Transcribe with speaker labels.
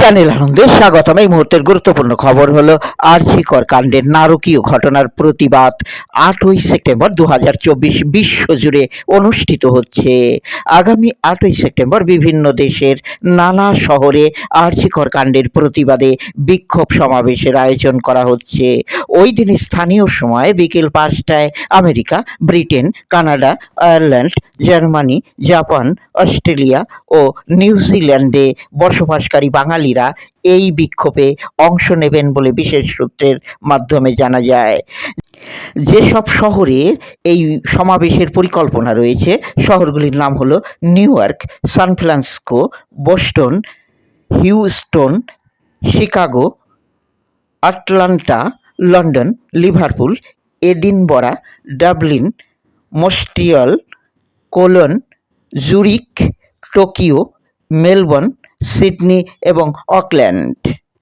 Speaker 1: Channel আনন্দে স্বাগতম। এই মুহূর্তের গুরুত্বপূর্ণ খবর হলো আরজিকর কাণ্ডের নারকীয় ঘটনার প্রতিবাদ। আটই সেপ্টেম্বর দু হাজার চব্বিশ বিশ্বজুড়ে অনুষ্ঠিত হচ্ছে। আগামী আটই সেপ্টেম্বর বিভিন্ন দেশের নানা শহরে আরজিকর কাণ্ডের প্রতিবাদে বিক্ষোভ সমাবেশের আয়োজন করা হচ্ছে। ওই দিন স্থানীয় সময় বিকেল পাঁচটায় America, Britain, Canada, Ireland Germany, Japan, Australia ও নিউজিল্যান্ডে বসবাসকারী বাঙালিরা এই বিক্ষোভে অংশ নেবেন বলে বিশেষ সূত্রের মাধ্যমে জানা যায়। যেসব শহরে এই সমাবেশের পরিকল্পনা রয়েছে, শহরগুলির নাম হলো New York San Francisco, Boston, Houston, Chicago, Atlanta, London, Liverpool, Edinburgh, Dublin Montreal Cologne Zurich Tokyo Melbourne Sydney এবং অকল্যান্ড।